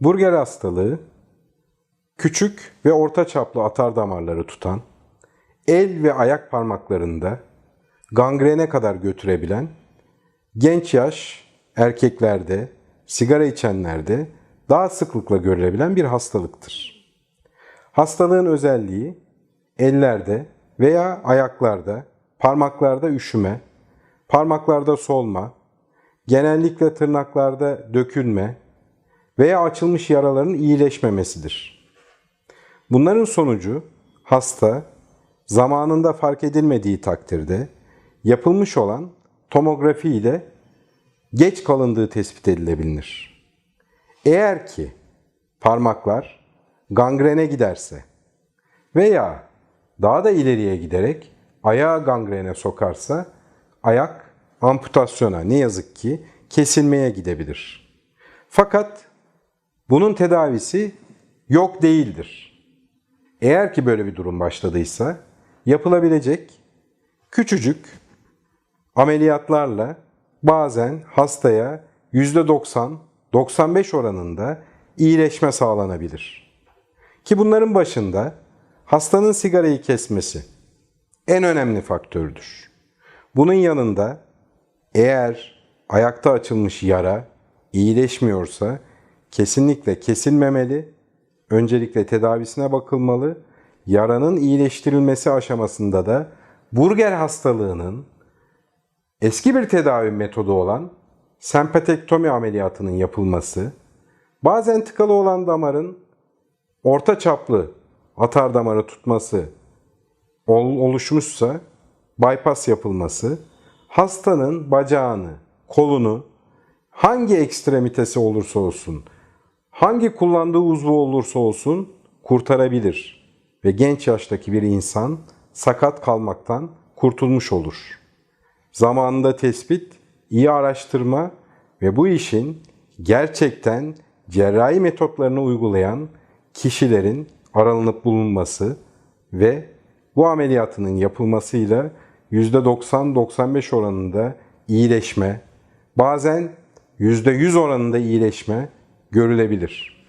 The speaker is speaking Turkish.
Burger hastalığı küçük ve orta çaplı atar damarları tutan, el ve ayak parmaklarında gangrene kadar götürebilen, genç yaş erkeklerde, sigara içenlerde daha sıklıkla görülebilen bir hastalıktır. Hastalığın özelliği ellerde veya ayaklarda, parmaklarda üşüme, parmaklarda solma, genellikle tırnaklarda dökülme veya açılmış yaraların iyileşmemesidir. Bunların sonucu hasta zamanında fark edilmediği takdirde yapılmış olan tomografi ile geç kalındığı tespit edilebilir. Eğer ki parmaklar gangrene giderse veya daha da ileriye giderek ayağı gangrene sokarsa ayak amputasyona ne yazık ki kesilmeye gidebilir. Fakat bunun tedavisi yok değildir. Eğer ki böyle bir durum başladıysa yapılabilecek küçücük ameliyatlarla bazen hastaya %90-95 oranında iyileşme sağlanabilir. Ki bunların başında hastanın sigarayı kesmesi en önemli faktördür. Bunun yanında eğer ayakta açılmış yara iyileşmiyorsa kesinlikle kesilmemeli, öncelikle tedavisine bakılmalı. Yaranın iyileştirilmesi aşamasında da burger hastalığının eski bir tedavi metodu olan sempatektomi ameliyatının yapılması, bazen tıkalı olan damarın orta çaplı atar damarı tutması ol- oluşmuşsa bypass yapılması, hastanın bacağını, kolunu hangi ekstremitesi olursa olsun, hangi kullandığı uzvu olursa olsun kurtarabilir ve genç yaştaki bir insan sakat kalmaktan kurtulmuş olur. Zamanında tespit, iyi araştırma ve bu işin gerçekten cerrahi metotlarını uygulayan kişilerin aranıp bulunması ve bu ameliyatının yapılmasıyla %90-95 oranında iyileşme, bazen %100 oranında iyileşme görülebilir.